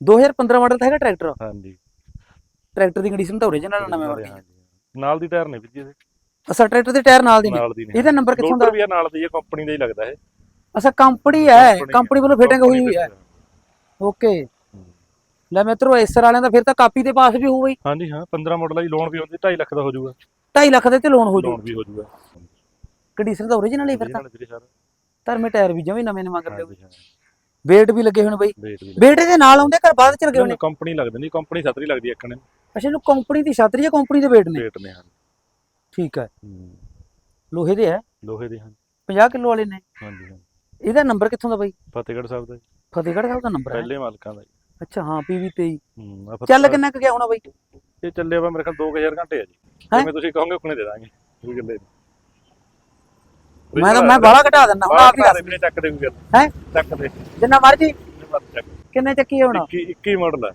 2015 model ਦਾ ਹੈਗਾ tractor ਹਾਂਜੀ। Tractor ਦੀ ਕੰਡੀਸ਼ਨ ਤਾਂ ਓਰੀਜਨਲ ਨਵੇਂ ਵਰਗੀ। ਨਾਲ ਦੀ ਟਾਇਰ ਨੇ ਵੀਰ ਜੀ ਇਹਦੇ ਅਸਾ ਟਰੈਕਟਰ ਦੇ ਟਾਇਰ ਨਾਲ ਦੀ ਨੇ? ਨਾਲ ਇਹਦਾ ਨੰਬਰ ਕਿੱਥੋਂ ਦਾ ਲੋਡਰ ਵੀ ਆ ਨਾਲ ਦੀ ਇਹ ਕੰਪਨੀ ਦਾ ਹੀ ਲੱਗਦਾ ਇਹ। ਅਸਾ ਕੰਪਨੀ ਹੈ ਕੰਪਨੀ ਵੱਲੋਂ ਫਿਟਿੰਗ ਹੋਈ ਹੋਈ ਹੈ। ਓਕੇ ਹੂੰ। ਲੈ ਮਿੱਤਰੋ ਐਸਰ ਵਾਲਿਆਂ ਦਾ ਫਿਰ ਤਾਂ ਕਾਪੀ ਦੇ ਪਾਸ ਵੀ ਹੋਊ ਬਈ। ਹਾਂਜੀ ਹਾਂ 15 ਮਾਡਲ ਦੀ ਲੋਨ ਵੀ ਹੁੰਦੀ 2.5 ਲੱਖ ਦਾ ਹੋ ਜਾਊਗਾ। 2.5 ਲੱਖ ਦੇ ਤੇ ਲੋਨ ਹੋ ਜੂ ਲੋਨ ਵੀ ਹੋ ਜਾਊਗਾ। ਕੰਡੀਸ਼ਨ ਤਾਂ ਓਰੀਜਨਲ ਹੀ ਫਿਰ ਤਾਂ। ਧਰਮੇ ਟਾਇਰ ਵੀ ਜਮੇ ਨਵੇਂ ਨਵਾਂ ਹਾਂਜੀ ਹਾਂ। ਵੇਟ ਵੀ ਲੱਗੇ ਹੋਣ ਬਈ। ਵੇਟ ਵੀ ਵੇਟ ਦੇ ਨਾਲ ਆਉਂਦੇ ਘਰ ਬਾਅਦ ਚ ਲੱਗੇ ਹੋਣੇ ਕੰਪਨੀ ਲੱਗਦੀ ਨਹੀਂ ਕੰਪਨੀ ਸਤਰੀ ਲੱਗਦੀ ਇੱਕ ਨੇ। ਅੱਛਾ ਇਹਨੂੰ ਕੰਪਨੀ ਦੀ ਛਤਰੀ ਹੈ ਕੰਪਨੀ ਦੇ ਵੇਟ ਨੇ? ਵੇਟ ਨੇ ਹਾਂ ਠੀਕ ਹੈ। ਲੋਹੇ ਦੇ ਹੈ ਲੋਹੇ ਦੇ ਹਨ 50 ਕਿਲੋ ਵਾਲੇ ਨੇ? ਹਾਂਜੀ ਹਾਂ ਇਹਦਾ ਨੰਬਰ ਕਿੱਥੋਂ ਦਾ ਬਈ? ਫਤਿਹਗੜ੍ਹ ਸਾਹਿਬ ਦਾ ਫਤਿਹਗੜ੍ਹ ਸਾਹਿਬ ਦਾ ਨੰਬਰ ਹੈ ਪਹਿਲੇ ਮਾਲਕਾਂ ਦਾ। ਅੱਛਾ ਹਾਂ ਪੀਵੀ 23 ਹੂੰ ਆਹ ਚੱਲ ਕਿੰਨਾ ਕੁ ਗਿਆ ਹੋਣਾ ਬਈ? ਇਹ ਚੱਲਿਆ ਵਾ ਮੇਰੇ ਖਿਆਲ 2000 ਘੰਟੇ ਆ ਜੀ? ਜਿਵੇਂ ਤੁਸੀਂ ਕਹੋਗੇ ਉਕਣੇ ਦੇ ਦਾਂਗੇ। ਕੋਈ ਗੱਲ ਨਹੀਂ। ਮੈਂ ਤਾਂ ਮੈਂ ਬਾਹਲਾ ਘਟਾ ਦਿੰਦਾ ਹੁਣ ਆਪ ਹੀ ਦੱਸ। ਵੀਰੇ ਚੱਕ ਦੇ ਕੋਈ ਗੱਲ ਹੈ? ਚੱਕ ਦੇ। ਜਿੰਨਾ ਮਰਜ਼ੀ। ਕਿੰਨੇ ਚੱਕੀ ਹੋਣਾ? 21 21 ਮਾਡਲ ਹੈ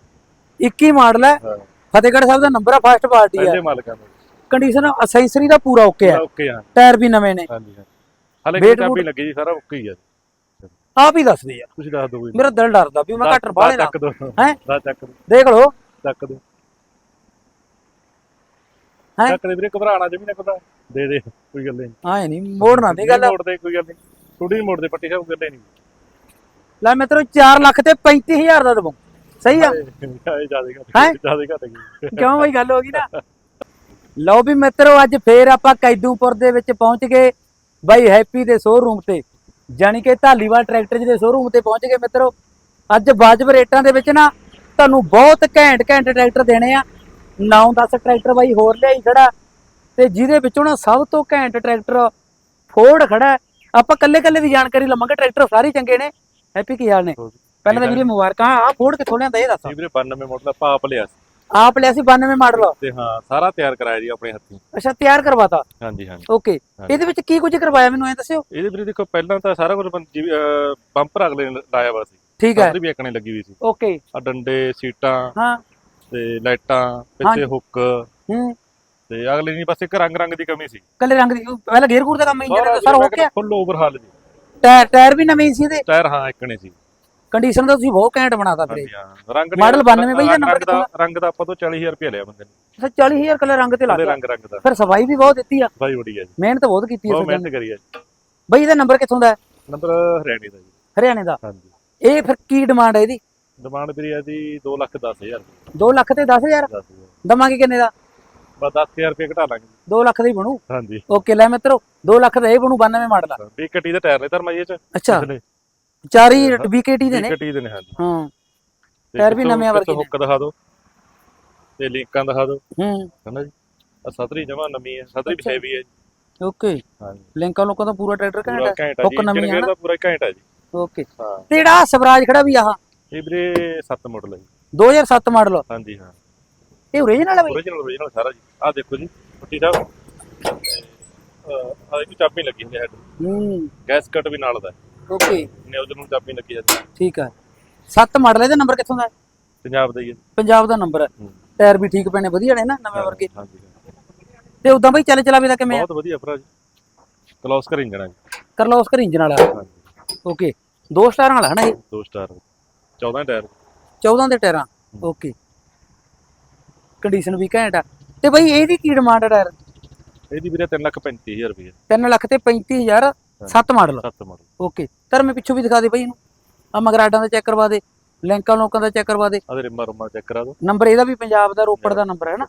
21 ਮਾਡਲ ਹੈ ਹਾਂ। ਫਤਿਹਗੜ੍ਹ ਸਾਹਿਬ ਦਾ ਨੰਬਰ ਆ ਫਸਟ ਪਾਰਟੀ ਹੈ ਪਹਿਲੇ ਮਾਲਕਾਂ ਦਾ ਕੰਡੀਸ਼ਨ ਅਸੈਸਰੀ ਦਾ ਪੂਰਾ ਓਕੇ ਹੈ ਓਕੇ ਹਾਂ ਟਾਇਰ ਵੀ ਨਵੇਂ ਨੇ। ਹਾਂਜੀ ਹਾਂ ਹਲੇ Weight ਕਿ ਚਾਬੀ ਬੂਟ- ਲੱਗੀ ਜੀ ਸਾਰਾ ਓਕੇ ਹੀ ਆ। ਆਪ ਹੀ ਦੱਸ ਦੇ ਯਾਰ ਤੁਸੀਂ ਦੱਸ ਕੋਈ। ਮੇਰਾ ਦਿਲ ਡਰਦਾ ਵੀ ਮੈਂ ਘੱਟ ਬਾਹਲੇ ਨਾ ਚੱਕ ਦੋ ਹੈਂ? ਦਾ ਚੱਕ ਦੋ ਦੇਖ ਲਓ। ਚੱਕ ਦੋ ਹੈਂ? ਚੱਕ ਦੇ ਵੀਰੇ ਘਬਰਾਣਾ ਜਮੀ ਨਾ ਘਬਰਾ ਦੇ ਦੇ ਕੋਈ ਗੱਲ ਨਹੀਂ। ਆਏ ਨਹੀਂ ਮੋੜਨਾ ਦੀ ਗੱਲ। ਮੋੜ ਦੇ ਕੋਈ ਗੱਲ ਨਹੀਂ। ਥੋੜੀ ਮੋੜ ਦੇ ਪੱਟੀ ਸਾਹਿਬ ਗੱਲੇ ਨਹੀਂ ਲੈ ਮਿੱਤਰੋ 4 ਲੱਖ ਤੇ 35000 ਦਾ ਦਵਾਂ। ਸਹੀ ਆ? ਇਹ ਜ਼ਿਆਦਾ? ਘੱਟ ਜ਼ਿਆਦਾ ਘੱਟ ਗਈ। ਕਿਉਂ ਬਈ ਗੱਲ ਹੋ ਗਈ ਨਾ? ਲਓ ਵੀ ਮਿੱਤਰੋ ਅੱਜ ਫੇਰ ਆਪਾਂ ਕੈਦੂਪੁਰ ਦੇ ਵਿੱਚ ਪਹੁੰਚ ਗਏ। ਬਾਈ ਹੈਪੀ ਦੇ ਸ਼ੋਰੂਮ ਤੇ ਜਾਣੀ ਕਿ ਢਾਲੀਵਾਲ ਟਰੈਕਟਰ ਦੇ ਸ਼ੋਰੂਮ ਤੇ ਪਹੁੰਚ ਗਏ ਮਿੱਤਰੋ। ਅੱਜ ਵਾਜਬ ਰੇਟਾਂ ਦੇ ਵਿੱਚ ਨਾ ਤੁਹਾਨੂੰ ਬਹੁਤ ਘੈਂਟ ਘੈਂਟ ਟਰੈਕਟਰ ਦੇਣੇ ਆ। 9-10 ਟਰੈਕਟਰ ਬਾਈ ਹੋਰ ਲਿਆਈ ਖੜਾ। ਤੇ ਜਿਹਦੇ ਵਿੱਚੋਂ ਨਾ ਸਭ ਤੋਂ ਘੈਂਟ ਟਰੈਕਟਰ ਫੋਰਡ ਖੜਾ। ਆਪਾਂ ਕੱਲੇ ਕੱਲੇ ਦੀ ਜਾਣਕਾਰੀ ਲਵਾਂਗੇ ਟਰੈਕਟਰ ਸਾਰੇ ਚੰਗੇ ਨੇ। ਹੈਪੀ ਕੀ ਹਾਲ ਨੇ? ਪਹਿਲਾਂ ਤਾਂ ਵੀਰੇ ਮੁਬਾਰਕਾਂ। ਆ ਫੋਰਡ ਕਿੱਥੋਂ ਲਿਆਂਦਾ ਇਹ ਦੱਸ। ਵੀਰੇ 92 ਮਾਡਲ ਆਪਾਂ ਆਪ ਲਿਆ ਸੀ। ਆਪ ਲਿਆ ਸੀ 92 ਮਾਡਲ ਤੇ ਹਾਂ ਸਾਰਾ ਤਿਆਰ ਕਰਾਇਆ ਜੀ ਆਪਣੇ ਹੱਥੀਂ। ਅੱਛਾ ਤਿਆਰ ਕਰਵਾਤਾ? ਹਾਂਜੀ ਹਾਂਜੀ। ਓਕੇ ਇਹਦੇ ਵਿੱਚ ਕੀ ਕੁਝ ਕਰਵਾਇਆ ਮੈਨੂੰ ਐ ਦੱਸਿਓ? ਇਹਦੇ ਵੀਰੇ ਦੇਖੋ ਪਹਿਲਾਂ ਤਾਂ ਸਾਰਾ ਕੁਝ ਬੰਪਰ ਅਗਲੇ ਲਾਇਆ ਵਾ ਸੀ। ਠੀਕ ਹੈ। ਸਾਰੀ ਵੀ ਇੱਕਣੇ ਲੱਗੀ ਹੋਈ ਸੀ। ਓਕੇ ਆ ਡੰਡੇ ਸੀਟਾਂ ਹਾਂ। ਤੇ ਲਾਈਟਾਂ ਪਿੱਛੇ। ਹੁੱਕ ਹੂੰ। ਤੇ ਅਗਲੇ ਨਹੀਂ ਬਸ ਇੱਕ ਰੰਗ ਰੰਗ ਦੀ ਕਮੀ ਸੀ। ਕੱਲੇ ਰੰਗ ਦੀ ਪਹਿਲਾਂ ਗੇਅਰ ਗੂਰ ਦਾ ਕੰਮ ਇੰਜਨ ਦਾ ਸਾਰਾ ਹੋ ਗਿਆ। ਫੁੱਲ ਓਵਰਹਾਲ ਜੀ। ਟਾਇਰ ਟਾਇਰ ਵੀ ਨਵੇਂ ਸੀ ਇਹਦੇ। ਟਾਇਰ ਹਾਂ ਇੱਕਣੇ ਸੀ। ਕੰਡੀਸ਼ਨ ਤਾਂ ਤੁਸੀਂ ਬਹੁਤ ਘੈਂਟ ਬਣਾਤਾ ਵੀਰੇ ਰੰਗ Model 92 ਬਈ, ਰੰਗ number ਦਾ ਰੰਗ ਦਾ ਆਪਾਂ ਤੋਂ 40000 ਰੁਪਏ ਲਿਆ ਬੰਦੇ ਨੇ। ਅੱਛਾ 40000 ਕੱਲੇ ਰੰਗ ਤੇ ਲਾ ਉਹਦੇ ਦਿੱਤਾ ਰੰਗ ਰੰਗ ਦਾ। ਫਿਰ ਸਫ਼ਾਈ ਵੀ ਬਹੁਤ ਦਿੱਤੀ ਆ। ਬਾਈ ਬੜੀ ਜੀ। ਮਿਹਨਤ ਬਹੁਤ ਕੀਤੀ ਬਹੁਤ ਇਸ ਮਿਹਨਤ ਕਰੀ ਜੀ। ਬਈ ਇਹਦਾ ਨੰਬਰ ਕਿੱਥੋਂ ਦਾ ਨੰਬਰ ਹਰਿਆਣੇ ਦਾ ਜੀ। ਹਰਿਆਣੇ ਦਾ। ਹਾਂਜੀ। ਇਹ ਫਿਰ ਕੀ ਡਿਮਾਂਡ ਹੈ ਇਹਦੀ? ਡਿਮਾਂਡ ਵੀਰੇ ਹੈ ਜੀ 2 ਲੱਖ 10000 ਰੁਪਏ 2 ਲੱਖ ਤੇ 10000 10000 ਦਵਾਂਗੇ ਕਿੰਨੇ ਦਾ? ਬਸ 10000 ਰੁਪਏ ਘਟਾ ਲਾਂਗੇ। 2 ਲੱਖ ਦਾ ਹੀ ਬਣੂ? ਹਾਂਜੀ। ਓਕੇ ਲੈ ਮਿੱਤਰੋ 2 ਲੱਖ ਦਾ ਇਹ ਬਣੂ 92 ਮਾਡਲ ਆ। ਵੀ ਕੱਟੀ ਦੇ ਟਾਇਰ ਨੇ ਧਰਮਾ ਜੀ ਇਹ ਚ। ਅੱਛਾ। ਚਾਰੀ ਵੀਕੇਟੀ ਦੇ ਨੇ? ਕੱਟੀ ਦੇ ਨੇ ਹਾਂਜੀ। ਹਾਂ। ਟਾਇਰ ਵੀ ਨਵੇਂ ਵਰਗੇ ਹੁੱਕ ਦਿਖਾ ਦਿਓ। ਤੇ ਲਿੰਕਾਂ ਦਿਖਾ ਦਿਓ। ਹੂੰ। ਹਨਾ ਜੀ? ਆ ਸਤਰੀ ਜਮਾ ਨਵੀਂ ਹੈ ਸਤਰੀ ਵੀ। ਹੈਵੀ ਹੈ ਜੀ। ਓਕੇ। ਹਾਂਜੀ। ਲਿੰਕਾਂ ਲੋਕਾਂ ਦਾ ਪੂਰਾ ਟਰੈਕਟਰ ਘੈਂਟ ਹੈ? ਹੈ ਹੁੱਕ ਨਵੀਂ ਹੈ ਦਾ ਪੂਰਾ ਘੈਂਟ ਹੈ ਜੀ। ਓਕੇ। ਹਾਂ। ਤੇ ਜਿਹੜਾ ਸਵਰਾਜ ਖੜਾ ਵੀ ਆਹ? ਇਹ ਵੀਰੇ 7 ਮਾਡਲ ਹੈ ਜੀ। 2007 ਮਾਡਲ ਹਾਂਜੀ ਹਾਂ। ਇਹ ਓਰੀਜਨਲ ਹੈ ਬਈ। ਓਰੀਜਨਲ ਓਰੀਜਨਲ ਸਾਰਾ ਜੀ। ਆ ਦੇਖੋ ਜੀ ਪੱਟੀ ਸਾਹਿਬ। ਆ ਇਹਦੀ ਚਾਬੀ ਲੱਗੀ ਹੋਈ ਹੈ ਹੂੰ। ਗੈਸ ਕੱਟ ਵੀ ਨਾਲ ਦਾ ਓਕੇ ਨੇ ਉਹਦੇ ਨੂੰ ਚਾਬੀ ਲੱਗੀ ਜਾਂਦੀ। ਠੀਕ ਹੈ 7 ਮਾਡਲ ਇਹਦਾ ਨੰਬਰ ਕਿੱਥੋਂ ਦਾ ਹੈ? ਪੰਜਾਬ ਦਾ ਹੀ ਹੈ। ਪੰਜਾਬ ਦਾ ਨੰਬਰ ਹੈ। ਟਾਇਰ ਵੀ ਠੀਕ ਪੈਣੇ ਵਧੀਆ ਨੇ ਨਾ ਨਵੇਂ ਵਰਗੇ। ਹਾਂਜੀ ਤੇ ਉਦਾਂ ਬਈ ਚੱਲ ਚਲਾਵੇ ਦਾ ਕਿਵੇਂ ਆ? ਬਹੁਤ ਵਧੀਆ ਭਰਾ ਜੀ। ਕਲੋਸ ਕਰ ਇੰਜਣ ਜੀ। ਉਸ ਕਰ ਇੰਜਨ ਵਾਲਾ। ਓਕੇ ਦੋ ਸਟਾਰਾਂ ਵਾਲਾ ਹੈ ਨਾ ਇਹ? ਦੋ ਸਟਾਰ। 14 ਟਾਇਰ। 14 ਦੇ ਟਾਇਰਾਂ। ਓਕੇ ਕੰਡੀਸ਼ਨ ਵੀ ਘੈਂਟ ਆ। ਤੇ ਬਈ ਇਹਦੀ ਕੀ ਡਿਮਾਂਡ ਟਾਇਰ ਇਹਦੀ ਵੀਰੇ 3 ਲੱਖ 35000 ਰੁਪਏ। 3 ਲੱਖ ਤੇ 35000 7 ਮਾਡਲ 7 ਮਾਡਲ ਓਕੇ ਤਰ ਮੈਂ ਪਿੱਛੋਂ ਵੀ ਦਿਖਾ ਦੇ ਬਈ ਇਹਨੂੰ। ਆ ਮਗਰਾਡਾਂ ਦਾ ਚੈੱਕ ਕਰਵਾ ਦੇ ਲਿੰਕਾਂ ਲੋਕਾਂ ਦਾ ਚੈੱਕ ਕਰਵਾ ਦੇ। ਆਦੇ ਰਿਮਾ ਰੁਮਾ ਚੈੱਕ ਕਰਾ ਦਿਓ ਨੰਬਰ ਇਹਦਾ ਵੀ ਪੰਜਾਬ ਦਾ ਰੋਪੜ ਦਾ ਨੰਬਰ ਹੈ ਨਾ?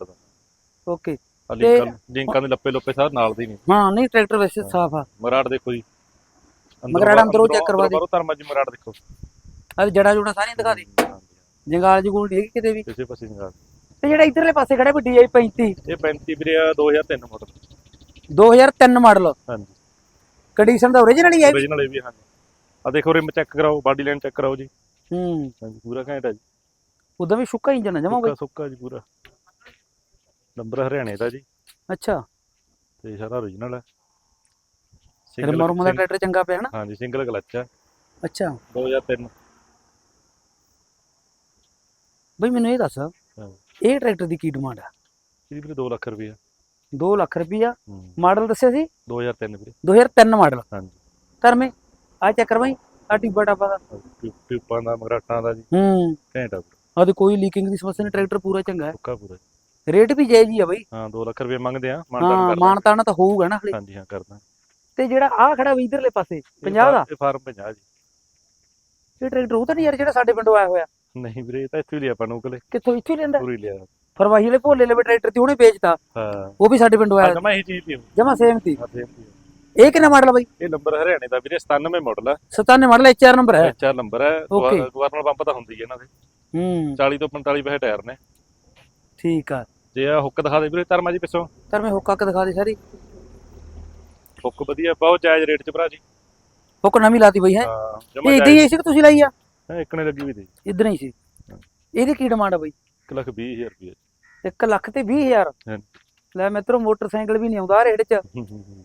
ਓਕੇ ਆ ਲਿੰਕਾਂ ਦੇ ਲੱਪੇ ਲੱਪੇ ਸਾਰ ਨਾਲ ਦੇ ਨਹੀਂ। ਹਾਂ ਨਹੀਂ ਟਰੈਕਟਰ ਵੈਸੇ ਸਾਫ਼ ਆ। ਮਰਾੜ ਦੇਖੋ ਜੀ। ਮਰਾੜ ਅੰਦਰੋਂ check ਕਰਵਾ ਦੇ। ਬਾਹਰੋਂ ਧਰਮਾ ਜੀ ਮਰਾੜ ਦੇਖੋ। ਆ ਜੜਾ ਜੁੜਾ ਸਾਰੀਆਂ ਦਿਖਾ ਦੇ। ਜੰਗਾਲ ਜਗੂਲ ਨਹੀਂ ਕਿਤੇ ਵੀ? ਕਿਸੇ ਪਾਸੇ ਨਹੀਂ ਤੇ ਜਿਹੜਾ ਇਧਰਲੇ ਪਾਸੇ ਖੜਾ ਵੀ DI 35 ਇਹ 35 ਵੀਰੇ ਆ 2003 ਮਾਡਲ 2003 ਮਾਡਲ ਹਾਂਜੀ। ਕੰਡੀਸ਼ਨ ਦਾ ਓਰੀਜਨਲ ਹੀ ਹੈ origignal ਇਹ ਵੀ ਹਾਂਜੀ। ਆ ਦੇਖੋ ਰਿਮ ਚੈੱਕ ਕਰਾਓ ਬਾਡੀ ਲਾਈਨ ਚੈੱਕ ਕਰਾਓ ਜੀ। ਹੂੰ। ਹਾਂਜੀ ਪੂਰਾ ਘੈਂਟ ਹੈ ਜੀ। ਉਦਾਂ ਵੀ ਸੁੱਕਾ ਇੰਜਨ ਹੈ ਜਮਾ ਬਈ। ਸੁੱਕਾ ਸੁੱਕਾ ਜੀ ਪੂਰਾ। ਨੰਬਰ ਹਰਿਆਣੇ ਦਾ ਜੀ। ਅੱਛਾ। ਤੇ ਸਾਰਾ origignal ਹੈ ਰਿਮਾ ਰੁਮਾ ਦਾ ਟਰੈਕਟਰ ਚੰਗਾ ਪਿਆ ਹਨਾ? ਹਾਂਜੀ ਸਿੰਗਲ ਕਲਚ ਹੈ ਅੱਛਾ। 2003 ਬਈ ਮੈਨੂੰ ਇਹ ਦੱਸ। ਇਹ ਟਰੈਕਟਰ ਦੀ ਕੀ ਡਿਮਾਂਡ ਆ? ਇਹਦੀ ਵੀਰੇ 2 ਲੱਖ ਰੁਪਏ 2 ਲੱਖ ਰੁਪਈਆ। ਹੂੰ। ਮਾਡਲ ਦੱਸਿਆ ਸੀ? 2003 ਵੀਰੇ। 2003 ਮਾਡਲ ਹਾਂਜੀ। ਧਰਮੇ ਆ ਚੈੱਕ ਕਰ ਬਈ ਆ ਟਿੱਬਾ ਟਾਪਾ ਦਾ। ਟਿਊਬਾਂ ਦਾ ਮਗਰਾਟਾਂ ਦਾ ਜੀ। ਹੂੰ। ਘੈਂਟ ਆ ਤੇ ਕੋਈ ਲੀਕਿੰਗ ਦੀ ਸਮੱਸਿਆ ਨਹੀਂ ਟਰੈਕਟਰ ਪੂਰਾ ਚੰਗਾ ਹੈ। ਪੱਕਾ ਪੂਰਾ ਰੇਟ ਵੀ ਜਾਇਜ਼ ਹੀ ਆ ਬਈ। ਹਾਂ 2 ਲੱਖ ਰੁਪਏ ਮੰਗਦੇ ਆ ਮਾਨਤਾਨਾ ਤਾਂ ਹੋਊਗਾ ਨਾ ਹਲੇ। ਹਾਂਜੀ ਹਾਂ ਕਰਦਾ। ਤੇ ਜਿਹੜਾ ਆ ਖੜਾ ਵੀ ਇਧਰਲੇ ਪਾਸੇ 50 ਦਾ। ਇਹ ਫਾਰਮ 50 ਜੀ। ਇਹ ਟਰੈਕਟਰ ਉਹ ਤਾਂ ਨਹੀਂ ਯਾਰ ਜਿਹੜਾ ਸਾਡੇ ਪਿੰਡੋਂ ਆਇਆ ਹੋਇਆ। ਨਹੀਂ ਵੀਰੇ ਇਹ ਤਾਂ ਇੱਥੇ ਹੀ ਲਿਆ ਆਪਾਂ ਨੂੰ ਕੋਲੇ ਕਿੱਥੋਂ ਇੱਥੋਂ ਹੀ ਲੈਂਦਾ ਪੂਰੀ ਲਿਆ। ਫਰਵਾਹੀ ਵਾਲੇ ਭੋਲੇ ਲਵੇ ਟਰੈਕਟਰ ਤੇ ਉਹਨੇ ਵੇਚਤਾ। ਹਾਂ। ਉਹ ਵੀ ਸਾਡੇ ਪਿੰਡੋਂ ਆਇਆ। ਅੱਜ ਮੈਂ ਇਹ ਚੀਜ਼ ਲਿਆ ਜਮਾ ਸੇਮ ਸੀ। ਇਹ ਕਿੰਨਾ ਮਾਡਲ ਆ ਬਾਈ? ਇਹ ਨੰਬਰ ਹਰਿਆਣੇ ਦਾ ਵੀਰੇ 97 ਮਾਡਲ ਆ। 97 ਮਾਡਲ ਐਚਆਰ ਨੰਬਰ ਹੈ। ਚਾਰ ਨੰਬਰ ਹੈ. ਗਵਰਨਰ ਪੰਪ ਤਾਂ ਹੁੰਦੀ ਹੈ ਇਹਨਾਂ ਦੇ। ਹੂੰ। 40 ਤੋਂ 45 ਪੈਸੇ ਟਾਇਰ ਨੇ। ਠੀਕ ਆ। ਜੇ ਆ ਹੁੱਕ ਦਿਖਾ ਦੇ ਵੀਰੇ ਧਰਮਾ ਜੀ ਪਿੱਛੋਂ। ਤਰ ਮੈਂ ਹੁੱਕਾ ਕ ਦਿਖਾ ਦੇ ਸਾਰੀ। ਹੁੱਕ ਵਧੀਆ ਬਹੁਤ ਜਾਇਜ਼ ਰੇਟ 'ਚ ਭਰਾ ਜੀ। ਹੁੱਕ ਨਵੀਂ ਲਾਤੀ ਬਈ ਹੈ। ਇਹ ਜਮਾ ਇਦਾਂ ਹੀ ਐਸੀ ਕਿ ਤੁਸੀਂ ਲਾਈ ਆ? ਜਾਇਜ਼ ਇੱਕ ਨੇ ਲੱਗੀ ਵੀ ਦੇ ਇਦਾਂ ਹੀ ਸੀ। ਇਹਦੀ ਕੀ ਡਿਮਾਂਡ ਆ ਬਈ? 1 ਲੱਖ 20000 ਰੁਪਏ। 1 ਲੱਖ ਤੇ 20000 ਹਾਂਜੀ। ਲੈ ਮਿੱਤਰੋ ਮੋਟਰਸਾਈਕਲ ਵੀ ਨਹੀਂ ਆਉਂਦਾ ਰੇਟ 'ਚ।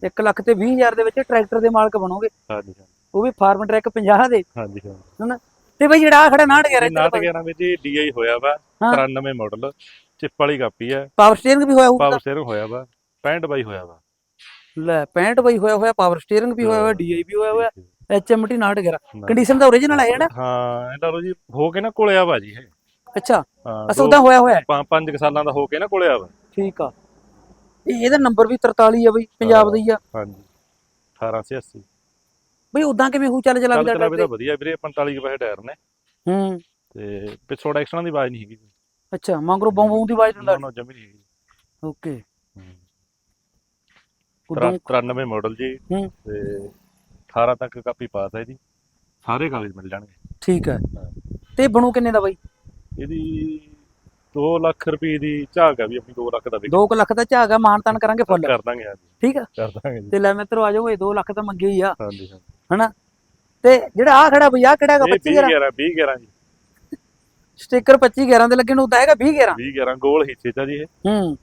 1 ਲੱਖ ਤੇ 20000 ਦੇ ਵਿੱਚ ਟਰੈਕਟਰ ਦੇ ਮਾਲਕ ਬਣੋਗੇ। ਹਾਂਜੀ ਹਾਂ ਉਹ ਵੀ ਫਾਰਮ ਟਰੈਕ 50 ਦੇ। ਹਾਂਜੀ ਹਾਂ ਤੇ ਬਈ ਜਿਹੜਾ ਖੜਾ 911 ਇਹ 911 ਵਿੱਚ ਡੀਆਈ ਹੋਇਆ ਵਾ ਹਾਂ। 93 ਮਾਡਲ ਚਿੱਪ ਵਾਲੀ ਕਾਪੀ ਹੈ ਪਾਵਰ ਸਟੀਅਰਿੰਗ ਵੀ ਹੋਇਆ ਹੋਊਗਾ। ਪਾਵਰ ਸਟੀਅਰਿੰਗ ਹੋਇਆ ਵਾ। 65 ਬਾਈ ਹੋਇਆ ਵਾ। ਲੈ 65 ਬਈ ਹੋਇਆ ਹੋਇਆ ਪਾਵਰ ਸਟੀਅਰਿੰਗ ਵੀ ਹੋਇਆ ਹੋਇਆ ਡੀਆਈ ਵੀ ਹੋਇਆ ਹੋਇਆ। ਐਚਐਮਟੀ 911 ਨਾ। ਕੰਡੀਸ਼ਨ ਤਾਂ ਓਰੀਜਨਲ ਹੈ ਨਾ? ਹਾਂ ਇਹ ਲਾ ਜੀ ਹੋ ਕੇ ਨਾ ਕੋਲਿਆ ਵਾ ਜੀ ਇਹ। ਅੱਛਾ ਹਾਂ ਅਸਲ ਉਹਦਾ ਹੋਇਆ ਹੋਇਆ ਹੈ। ਪੰਜ ਪੰਜ ਸਾਲਾਂ ਦਾ ਹੋ ਕੇ ਨਾ ਕੋਲਿਆ ਵਾ। ਠੀਕ ਆ। ਇਹ ਇਹਦਾ ਨੰਬਰ ਵੀ 43 ਆ ਬਈ ਪੰਜਾਬ ਦਾ ਹੀ ਆ। ਹਾਂਜੀ 1880 ਬਈ ਉਦਾਂ ਕਿਵੇਂ ਹੂ ਚੱਲ ਚੱਲ ਵੀ ਤਾਂ ਵਧੀਆ ਵੀਰੇ 45 ਕੁ ਪੈਸੇ ਟਾਇਰ ਨੇ। ਹੂੰ। ਤੇ ਪਿੱਛੋਂ ਐਕਸਟਰਾ ਦੀ ਆਵਾਜ਼ ਨਹੀਂ ਹੈਗੀ। ਅੱਛਾ ਮੰਗਰੋ ਬੌਂ ਦੀ ਆਵਾਜ਼ ਦਿੰਦਾ ਨਾ ਜਮੀ ਨਹੀਂ ਹੈਗੀ। ਓਕੇ ਹੂੰ। ਉਦੋਂ 93 ਮਾਡਲ ਜੀ ਹੂੰ। ਤੇ 18 ਤੱਕ ਕਾਪੀ ਪਾਸ ਹੈ ਜੀ। ਸਾਰੇ ਕਾਗਜ਼ ਮਿਲ ਜਾਣਗੇ। ਠੀਕ ਹੈ। ਤੇ ਬਣੂ ਕਿੰਨੇ ਦਾ ਬਈ? ਇਹਦੀ 2 ਲੱਖ ਰੁਪਏ ਦੀ ਝਾਕ ਆ ਵੀ ਆਪਣੀ 2 ਲੱਖ ਦਾ ਵਿਕ 2 ਲੱਖ ਦਾ ਝਾਗਾ ਮਾਨਤਾਨ ਕਰਾਂਗੇ ਫੁੱਲ। ਕਰ ਦਾਂਗੇ ਹਾਂਜੀ। ਠੀਕ ਆ? ਕਰ ਦਾਂਗੇ ਜੀ। ਤੇ ਲੈ ਮਿੱਤਰੋ ਆ ਜਾਓ ਇਹ 2 ਲੱਖ ਤਾਂ ਮੰਗੇ ਹੀ ਆ। ਹਾਂਜੀ ਹਾਂ ਤੇ ਜਿਹੜਾ ਆ ਖੜਾ ਬਈ ਆ ਕਿਹੜਾ ਹੈਗਾ? ਇਹ 25 20 11 11 20 11 ਜੀ। ਸਟicker 25 11 ਦੇ ਲੱਗੇ ਨੂੰ ਉਦਾਂ ਹੈਗਾ 20 11 20 11 ਗੋਲ ਹਿੱਸੇ ਚ ਆ ਜੀ ਇਹ। ਹੂੰ।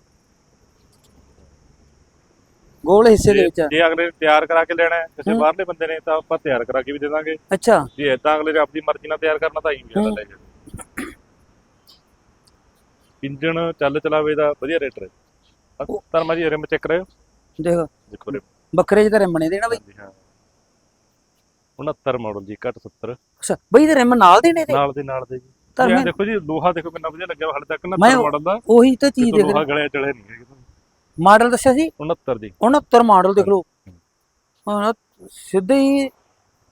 ਗੋਲ ਹਿੱਸੇ ਦੇ ਵਿੱਚ ਜੇ ਅਗਲੇ ਨੇ ਤਿਆਰ ਕਰਾ ਕੇ ਲੈਣਾ ਹੈ ਕਿਸੇ। ਬਾਹਰਲੇ ਬੰਦੇ ਨੇ ਤਾਂ ਆਪਾਂ ਤਿਆਰ ਕਰਾ ਕੇ ਵੀ ਦੇ ਦਾਂਗੇ ਅੱਛਾ। ਜੇ ਇਦਾਂ ਅਗਲੇ ਨੇ ਆਪਣੀ ਮਰਜ਼ੀ ਨਾਲ ਤਿਆਰ ਕਰਨਾ ਤਾਂ ਹੀ। ਵੀ। ਲੈ ਜਾ ਇੰਜਣ ਚੱਲ ਚਲਾਵੇ ਦਾ ਵਧੀਆ ਰੇਟ ਹੈ ਉਹ- ਧਰਮਾ ਜੀ ਰਿਮ ਚੈੱਕ ਕਰਿਓ। ਦੇਖ। ਦੇਖੋ ਰਿਮ। ਬੱਕਰੇ ਜਿਹੇ ਤਾਂ ਰਿਮ ਨੇ ਦੇਣਾ ਬਈ। ਹਾਂਜੀ ਹਾਂ। 69 ਮਾਡਲ ਜੀ ਘੱਟ 70 ਅੱਛਾ ਬਈ ਇਹਦੇ ਰਿਮ ਨਾਲ ਦੇ ਨੇ ਤੇ? ਨਾਲ ਦੇ ਨਾਲ ਦੇ ਜੀ। ਤਾਂ ਇਹ ਮੈਂ ਦੇਖੋ ਜੀ ਲੋਹਾ ਦੇਖੋ ਕਿੰਨਾ ਵਧੀਆ ਲੱਗਿਆ ਹਾਲੇ ਤੱਕ ਮੈਂ 69 ਮਾਡਲ ਦਾ। ਉਹੀ ਤਾਂ ਚੀਜ਼ ਦੇਖੋ ਲੋਹਾ ਗਲੇ ਚਲੇ ਨਹੀਂ ਮਾਡਲ ਦੱਸਿਆ ਸੀ? 69 ਜੀ। 69 ਮਾਡਲ ਦੇਖ ਲਓ। ਹਾਂ ਸਿੱਧੇ ਹੀ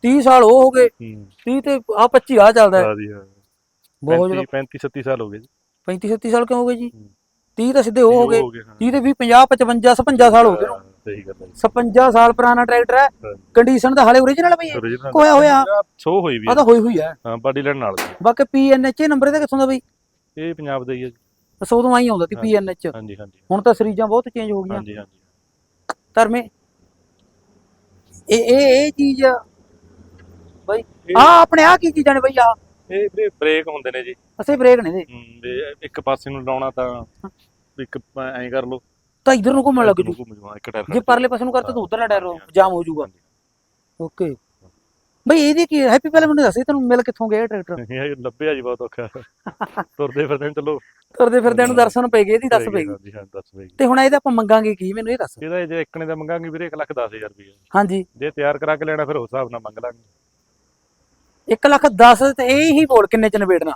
30 ਸਾਲ ਉਹ ਹੋ ਗਏ। ਹੂੰ। 30 ਤੇ ਆ 25 ਆ ਚੱਲਦਾ ਹੈ। ਬਹੁਤ 35 35 37 ਸਾਲ ਹੋ ਗਏ ਜੀ। 35 37 ਸਾਲ ਕਿਉਂ ਹੋ ਗਏ ਜੀ? ਹੂੰ। 30 ਤਾਂ ਸਿੱਧੇ ਉਹ ਹੋ ਗਏ। ਹਾਂ 30 ਤੇ 20 50 55 56 ਸਾਲ ਹੋ ਗਏ। ਨੂੰ ਸਹੀ ਗੱਲ ਹੈ 56 ਸਾਲ ਪੁਰਾਣਾ ਟਰੈਕਟਰ ਹੈ। ਕੰਡੀਸ਼ਨ ਤਾਂ ਹਾਲੇ ਹੈ। Original ਕੋਇਆ ਹੋਇਆ। ਸ਼ੋ ਹੋਈ ਵੀ ਆ। ਤਾਂ ਹੋਈ ਹੋਈ ਹੈ। ਹਾਂ ਬਾਡੀ ਲਾਈਨ ਨਾਲ। ਬਾਕੀ ਪੀਐਨਐਚ ਨੰਬਰ ਇਹਦਾ ਕਿੱਥੋਂ ਦਾ ਬਈ? ਇਹ ਪੰਜਾਬ ਦਾ ਹੀ ਹੈ ਅਸੋ ਉਦੋਂ ਆਈ ਆਉਂਦਾ ਸੀ। ਪੀਐਨਐਚ ਹਾਂਜੀ ਹਾਂਜੀ। ਹੁਣ ਤਾਂ ਸਰੀਜਾਂ ਬਹੁਤ ਚੇਂਜ ਹੋ ਗਈਆਂ। ਹਾਂਜੀ ਹਾਂਜੀ। ਧਰਮੇ ਇਹ ਇਹ ਇਹ ਚੀਜ਼ ਬਈ ਆ ਆਪਣੇ ਆ ਕੀ ਚੀਜ਼ਾਂ ਨੇ ਬਈ ਆ ਇਹ ਵੀਰੇ ਬ੍ਰੇਕ ਹੁੰਦੇ ਨੇ ਜੀ। ਅਸੇ ਬ੍ਰੇਕ ਨੇ ਦੇ ਵੀ ਇੱਕ ਪਾਸੇ ਨੂੰ ਲਾਉਣਾ ਤਾਂ ਇੱਕ ਐਂ ਕਰ ਲਓ। ਤਾਂ ਇਧਰ ਨੂੰ ਘੁੰਮਣ ਲੱਗ ਜੂ। ਘੁੰਮ ਜਾਊਗਾ, ਇੱਕ ਟਾਇਰ ਜੇ ਪਰਲੇ ਪਾਸੇ ਨੂੰ ਕਰਤਾ ਤਾਂ ਉਧਰ ਨਾ ਡਰ ਜਾਮ ਹੋ ਜਾਊਗਾ ਓਕੇ। ਬਈ ਇਹਦੀ ਕੀ ਹੈਪੀ ਪਹਿਲੇ ਮੈਨੂੰ ਦੱਸ ਤੈਨੂੰ ਮਿਲ ਕਿੱਥੋਂ ਗਿਆ ਇਹ ਟਰੈਕਟਰ? ਇਹ ਲੱਭਿਆ ਜੀ ਬਹੁਤ ਔਖਾ। ਤੁਰਦੇ ਫਿਰਦੇ ਨੂੰ ਚਲੋ। ਤੁਰਦੇ ਫਿਰਦੇ ਨੂੰ ਦਰਸ਼ਨ ਪੈ ਗਏ ਇਹਦੀ ਦੱਸ ਪਈ ਹਾਂਜੀ ਹਾਂ ਦੱਸ ਪਈ ਤੇ ਹੁਣ ਇਹਦਾ ਆਪਾਂ ਮੰਗਾਂਗੇ ਕੀ ਮੈਨੂੰ ਇਹ ਦੱਸ। ਇਹਦਾ ਜੇ ਇੱਕ ਨੇ ਦਾ ਮੰਗਾਂਗੇ ਵੀਰੇ 1 ਲੱਖ 10000 ਰੁਪਏ ਹਾਂਜੀ। ਜੇ ਤਿਆਰ ਕਰਾ ਕੇ ਲੈਣਾ ਫਿਰ ਉਸ ਹਿਸਾਬ ਨਾਲ ਮੰਗ ਲਾਂਗੇ। 1 ਲੱਖ 10 ਤੇ ਇਹ ਹੀ ਬੋਲ ਕਿੰਨੇ ਚ ਨਿਬੇੜਨਾ।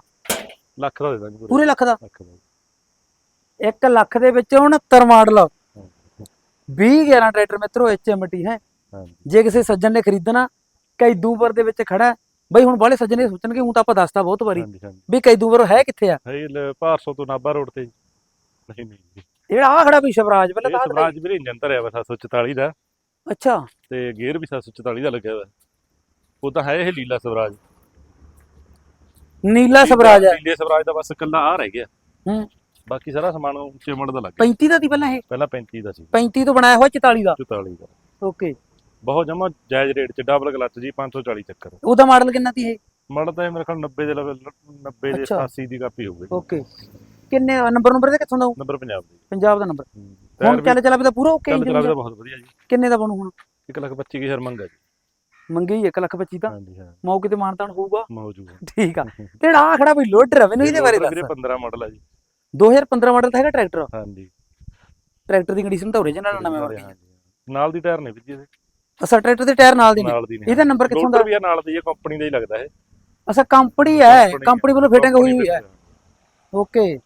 ਲੱਖ ਦਾ ਦੇ ਦਾਂਗੇ ਪੂਰੇ। ਪੂਰੇ ਲੱਖ ਦਾ? ਲੱਖ ਦਾ। 1 ਲੱਖ ਦੇ ਵਿੱਚ 69 ਮਾਡਲ 20 11 ਟਰੈਕਟਰ ਮਿੱਤਰੋ ਐਚਐਮਟੀ ਹੈ। ਜੇ ਕਿਸੇ ਸੱਜਣ ਨੇ ਖਰੀਦਣਾ ਕੈਦੂਪੁਰ ਦੇ ਵਿੱਚ ਖੜਾ ਹੈ, ਬਈ ਹੁਣ ਬਾਹਲੇ ਸੱਜਣ ਇਹ ਸੋਚਣਗੇ ਹੁਣ ਤਾਂ ਆਪਾਂ ਦੱਸਤਾ ਬਹੁਤ ਵਾਰੀ ਹਾਂਜੀ ਹਾਂਜੀ। ਵੀ ਹੈ ਕਿੱਥੇ ਆ? ਹੈ ਇਹ ਭਾਰਸੋ ਤੋਂ ਨਾਭਾ ਰੋਡ ਤੇ ਜੀ। ਨਹੀਂ ਨਹੀਂ ਜੀ। ਜਿਹੜਾ ਆ ਖੜਾ ਵੀ ਸ਼ਿਵਰਾਜ ਪਹਿਲਾਂ ਇਹ ਤਾਂ ਆਹ ਸਵਰਾਜ ਵੀਰੇ ਇੰਜਨ ਧਰਿਆ ਵਾ 744 ਦਾ। ਅੱਛਾ। ਤੇ ਗੇਅਰ ਵੀ 744 ਦਾ ਲੱਗਿਆ ਵਾ। ਉਹ ਤਾਂ ਹੈ ਇਹ ਲੀਲਾ ਸਵਰਾਜ। ਨੀਲਾ ਸਵਰਾਜ ਹੈ ਲੀਲੇ ਸਵਰਾਜ ਦਾ ਬਸ ਇਕੱਲਾ ਆ ਰਹਿ ਗਿਆ। ਹੂੰ। ਬਾਕੀ ਸਾਰਾ ਸਮਾਨ ਉੱਚੇ ਮਾਡਲ ਦਾ ਲੱਗ ਗਿਆ। 35 ਦਾ ਸੀ ਪਹਿਲਾਂ ਇਹ? ਪਹਿਲਾਂ 35 ਦਾ ਸੀ। 35 ਤੋਂ ਬਣਾਇਆ ਹੋਇਆ 44 ਦਾ? 44 ਦਾ। ਓਕੇ। ਬਹੁਤ ਜਮਾ ਜਾਇਜ਼ ਰੇਟ ਚ ਡਬਲ ਕਲਚ ਜੀ 540 ਚੱਕਰ। ਉਹਦਾ ਮਾਡਲ ਕਿੰਨਾ ਸੀ ਇਹ? ਮਾਡਲ ਤਾਂ ਇਹ ਮੇਰੇ ਖਿਆਲ 90 ਦੇ ਲੈਵਲ 90 ਦੇ ਅੱਛਾ। 80 ਦੀ ਕਾਪੀ ਹੋਊਗੀ। ਓਕੇ। ਕਿੰਨੇ ਨੰਬਰ ਨੰਬਰ ਦੇ ਕਿੱਥੋਂ ਦਾ? ਨੰਬਰ ਪੰਜਾਬ ਦੀ। ਪੰਜਾਬ ਦਾ ਨੰਬਰ। ਹੁਣ ਵੀ ਚੱਲ ਚੱਲ ਵੀ ਤਾਂ ਪੂਰਾ ਓਕੇ ਚੱਲ ਬਹੁਤ ਵਧੀਆ ਜੀ। ਕਿੰਨੇ ਦਾ ਬਣੂ ਹੁਣ? 1 ਲੱਖ 25 ਹਜ਼ਾਰ ਮੰਗਾ ਜੀ। ਮੰਗੀ 1 ਲੱਖ 25 ਦਾ ਹਾਂਜੀ ਹਾਂ। ਮੌਕੇ ਤੇ ਮਾਨਤਾਨ ਹੋਊਗਾ। ਮੌਜੂਦ ਠੀਕ ਆ। ਤੇ ਆ ਖੜਾ ਵੀ ਲੋਡਰ ਆ ਮੈਨੂੰ ਇਹਦੇ ਬਾਰੇ ਦੱਸ। 15 ਮਾਡਲ ਆ ਜੀ। 2015 ਮਾਡਲ ਦਾ ਹੈਗਾ ਟਰੈਕਟਰ ਹਾਂਜੀ। ਟਰੈਕਟਰ ਦੀ ਕੰਡੀਸ਼ਨ ਤਾਂ ਓਰੀਜਨਲ ਨਵੇਂ ਵਰਗੀ। ਨਾਲ ਦੀ ਟਾਇਰ ਨੇ ਵੀਰ ਜੀ ਇਹਦੇ। ਅਸਾ ਟਰੈਕਟਰ ਦੇ ਟਾਇਰ ਨਾਲ ਦੀ ਨੇ। ਨਾਲ ਦੀ ਨੇ ਇਹਦਾ ਨੰਬਰ ਕਿੱਥੋਂ ਦਾ? ਲੋਡਰ ਵੀ ਆ ਨਾਲ ਦੀ ਇਹ ਕੰਪਨੀ ਦਾ ਹੀ ਲੱਗਦਾ ਇਹ। ਅਸਾ ਕੰਪਨੀ ਹੈ ਕੰਪਨੀ ਵੱਲੋਂ ਫਿਟਿੰਗ ਹੋਈ ਹੋਈ ਹੈ। ਓਕੇ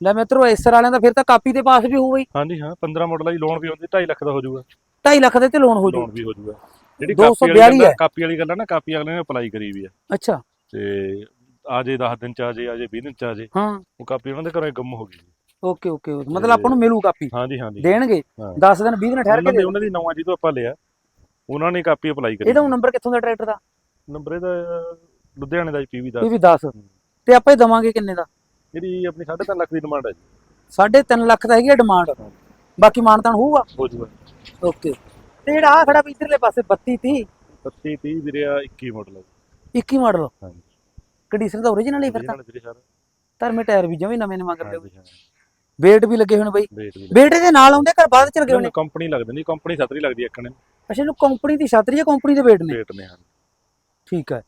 ਲੈ ਮਿੱਤਰੋ ਇਸਰ ਵਾਲਿਆਂ ਦਾ ਫਿਰ ਤਾਂ ਕਾਪੀ ਤੇ ਪਾਸ ਵੀ ਹੋ ਗਈ ਹਾਂਜੀ ਹਾਂ 15 ਮਾਡਲ ਦੀ ਲੋਨ ਵੀ ਹੁੰਦੀ 2.5 ਲੱਖ ਦਾ ਹੋ ਜਾਊਗਾ। 2.5 ਲੱਖ ਦੇ ਤੇ ਲੋਨ ਹੋ ਜੂ। ਲੋਨ ਵੀ ਹੋ ਜਾਊਗਾ। ਜਿਹੜੀ 242 ਕਾਪੀ ਵਾਲੀ ਗੱਲ ਹੈ। ਆ, ਕਾਪੀ ਵਾਲੀ ਗੱਲ ਆ ਨਾ ਕਾਪੀ ਵਾਲੇ ਨੇ ਅਪਲਾਈ ਕਰੀ ਵੀ ਆ। ਅੱਛਾ। ਤੇ ਆ ਜੇ 10 ਦਿਨ ਚ ਆ ਜੇ ਆ ਜੇ 20 ਦਿਨ ਚ ਆ ਜੇ ਹਾਂ। ਉਹ ਕਾਪੀ ਉਹਨਾਂ ਦੇ ਘਰੋਂ ਹੀ ਗੁੰਮ ਹੋ ਗਈ। ਓਕੇ ਓਕੇ ਮਤਲਬ ਆਪਾਂ ਨੂੰ ਮਿਲੂ ਕਾਪੀ। ਹਾਂਜੀ ਹਾਂਜੀ। ਦੇਣਗੇ। ਹਾਂ। 10 ਦਿਨ 20 ਦਿਨ ਠਹਿਰ ਉਹਨਾਂ ਕੇ ਦੇ ਦੇ ਉਹਨਾਂ ਦੀ ਨਵਾਂ ਜਿਹਦੋਂ ਆਪਾਂ ਲਿਆ। ਉਹਨਾਂ ਨੇ ਕਾਪੀ ਅਪਲਾਈ ਕਰੀ ਇਹਦਾ ਨੰਬਰ ਕਿੱਥੋਂ ਦਾ ਟਰੈਕਟਰ ਦਾ? ਨੰਬਰ ਇਹਦਾ ਲੁਧਿਆਣੇ ਦਾ ਪੀਵੀ ਦਾ। ਇਹ ਵੀ 10 ਤੇ ਆਪਾਂ ਇਹ ਦਵਾਂਗੇ ਕਿੰਨੇ ਦਾ? ਜਿਹੜੀ ਆਪਣੀ 3.5 ਲੱਖ ਦੀ ਡਿਮਾਂਡ ਹੈ ਜੀ। 3.5 ਲੱਖ ਦਾ ਹੈਗੀ ਡਿਮਾਂਡ ਬਾਕੀ ਮਾਨਤਾਨ ਹੋਊਗਾ? ਹੋ ਜਾਊਗਾ ਓਕੇ ਤੇ ਜਿਹੜਾ ਆ ਖੜਾ ਵੀ ਇਧਰਲੇ ਪਾਸੇ 32 30 32 30 ਵੀਰੇ ਆ 21 ਮਾਡਲ ਹੈ 21 ਮਾਡਲ ਹਾਂਜੀ। ਕੰਡੀਸ਼ਨ ਤਾਂ ਓਰੀਜਨਲ ਹੀ ਫਿਰ ਤਾਂ। ਵੀਰੇ ਸਰ। ਧਰਮੇ ਟਾਇਰ ਵੀ ਜਮੇ ਨਵੇਂ ਨਵਾਂ ਕਰ ਲਿਓ ਹਾਂਜੀ ਹਾਂ ਵੇਟ ਵੀ ਲੱਗੇ ਨੇ ਬਾਈ। ਵੇਟ ਵੀ ਵੇਟ ਦੇ ਨਾਲ ਆਉਂਦੇ ਘਰ ਬਾਅਦ ਚ ਲੱਗੇ ਨੇ ਕੰਪਨੀ ਲੱਗਦੀ ਨਹੀਂ ਕੰਪਨੀ ਸਤਰੀ ਲੱਗਦੀ ਇੱਕ ਨੇ। ਅੱਛਾ ਇਹਨੂੰ ਕੰਪਨੀ ਦੀ ਛਤਰੀ ਹੈ ਕੰਪਨੀ ਦੇ ਵੇਟ ਨੇ? ਵੇਟ ਨੇ ਹਾਂ ਠੀਕ ਹੈ।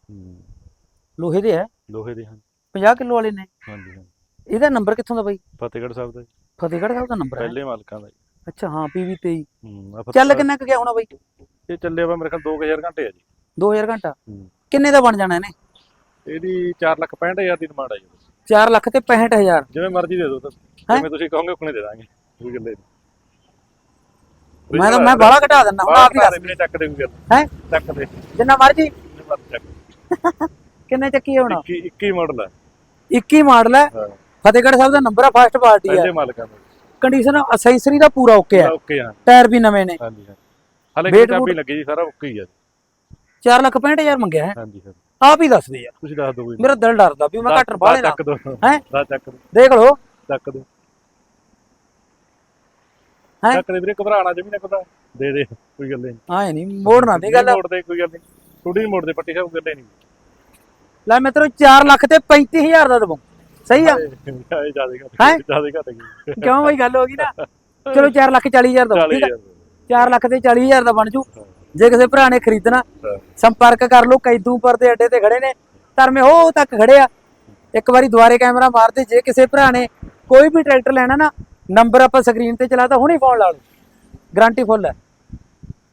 ਲੋਹੇ ਦੇ ਹੈ ਲੋਹੇ ਦੇ ਹਨ 50 ਕਿਲੋ ਵਾਲੇ ਨੇ? ਹਾਂਜੀ ਹਾਂ ਇਹਦਾ ਨੰਬਰ ਕਿੱਥੋਂ ਦਾ ਬਾਈ? ਫਤਿਹਗੜ੍ਹ ਸਾਹਿਬ ਦਾ ਫਤਿਹਗੜ੍ਹ ਸਾਹਿਬ ਦਾ ਨੰਬਰ ਹੈ ਪਹਿਲੇ ਮਾਲਕਾਂ ਦਾ। ਅੱਛਾ ਹਾਂ ਪੀਵੀ 23 ਹੂੰ ਆਹ ਚੱਲ ਕਿੰਨਾ ਕੁ ਗਿਆ ਹੋਣਾ ਬਾਈ? ਇਹ ਚੱਲਿਆ ਵਾ ਮੇਰੇ ਖਿਆਲ 2000 ਘੰਟੇ ਆ ਜੀ। 2000 ਘੰਟਾ। ਕਿੰਨੇ ਦਾ ਬਣ ਜਾਣਾ ਇਹਨੇ? ਇਹਦੀ 4 ਲੱਖ 65000 ਦੀ ਡਿਮਾਂਡ ਆ ਜੀ। 4 ਲੱਖ ਤੇ 65000 ਜਿਵੇਂ ਮਰਜ਼ੀ ਦੇ ਦਿਓ ਹੈਂ? ਜਿਵੇਂ ਤੁਸੀਂ ਕਹੋਗੇ ਉਕਣੇ ਦੇ ਦਾਂਗੇ। ਕੋਈ ਗੱਲ ਨਹੀਂ। ਮੈਂ ਤਾਂ ਮੈਂ ਬਾਹਲਾ ਘਟਾ ਦਿੰਦਾ ਹੁਣ ਆਪ ਹੀ ਦੱਸ ਦੇ ਚੱਕ ਦੇ ਕੋਈ ਗੱਲ ਹੈ? ਚੱਕ ਦੇ। ਜਿੰਨਾ ਮਰਜ਼ੀ। ਕਿੰਨੇ ਚੱਕੀ ਹੋਣਾ? 21 21 ਮਾਡਲ ਹੈ 21 ਮਾਡਲ ਹੈ ਹਾਂ। ਫਤਿਹਗੜ੍ਹ ਸਾਹਿਬ ਦਾ ਨੰਬਰ ਆ ਫਸਟ ਪਾਰਟੀ ਹੈ ਮਾਲਕਾਂ ਦਾ ਕੰਡੀਸ਼ਨ ਅਸੈਂਸਰੀ ਦਾ ਪੂਰਾ ਓਕੇ ਹੈ ਓਕੇ ਆ। ਟਾਇਰ ਵੀ ਨਵੇਂ ਨੇ। ਹਾਂਜੀ ਹਾਂ ਹਲੇ ਚਾਬੀ ਲੱਗੀ ਜੀ ਸਾਰਾ ਓਕੇ ਹੀ ਆ। 4 ਲੱਖ 65000 ਮੰਗਿਆ ਹੈ। ਹਾਂਜੀ ਹਾਂ ਆਪ ਹੀ ਦੱਸ ਦੇ ਯਾਰ ਤੁਸੀਂ ਦੱਸ ਦਿਓ ਕੋਈ ਮੇਰਾ ਦਿਲ ਡਰਦਾ ਵੀ ਮੈਂ ਘੱਟ ਬਾਲੇ ਨਾ ਚੱਕ ਦੋ। ਹੈਂ? ਦਾ ਚੱਕ ਦੋ। ਦੇਖ ਲਓ। ਚੱਕ ਦੋ। ਹੈਂ? ਚੱਕ ਦੇ ਵੀਰੇ ਘਬਰਾਣਾ ਜਿਵੇਂ ਨਾ ਘਬਰਾ ਦੇ ਦੇ ਕੋਈ ਗੱਲ ਨਹੀਂ। ਆਏ ਨਹੀਂ ਮੋੜਨਾ ਨਹੀਂ ਗੱਲ। ਮੋੜ ਦੇ ਕੋਈ ਗੱਲ ਨਹੀਂ। ਥੋੜੀ ਮੋੜ ਦੇ ਪੱਟੀ ਸਾਹਿਬ ਗੱਲੇ ਨਹੀਂ ਲੈ ਮਿੱਤਰੋ 4 ਲੱਖ ਤੇ 35000 ਦਾ ਦਵਾਂ। ਸਹੀ ਆ? ਇਹ ਜ਼ਿਆਦਾ ਘੱਟ ਹੈਂ? ਜ਼ਿਆਦਾ ਘੱਟ ਕਿਉਂ ਬਈ ਗੱਲ ਹੋ ਗਈ ਨਾ? ਚਲੋ 4 ਲੱਖ 40000 ਦਾ ਠੀਕ ਆ? 4 ਲੱਖ ਤੇ 40000 ਦਾ ਬਣ ਜੂ। ਜੇ ਕਿਸੇ ਭਰਾ ਨੇ ਖਰੀਦਣਾ ਸੰਪਰਕ ਕਰ ਲਓ ਕੈਦੂਪੁਰ ਦੇ ਅੱਡੇ ਤੇ ਖੜੇ ਨੇ ਧਰਮੇ ਉਹ ਤੱਕ ਖੜੇ ਆ। ਇੱਕ ਵਾਰੀ ਦੁਬਾਰੇ ਕੈਮਰਾ ਮਾਰਦੇ ਜੇ ਕਿਸੇ ਭਰਾ ਨੇ ਕੋਈ ਵੀ ਟਰੈਕਟਰ ਲੈਣਾ ਨਾ ਨੰਬਰ ਆਪਾਂ ਸਕਰੀਨ ਤੇ ਚਲਾਤਾ ਹੁਣੇ ਫੋਨ ਲਾ ਲਓ। ਗਾਰੰਟੀ ਫੁੱਲ ਹੈ।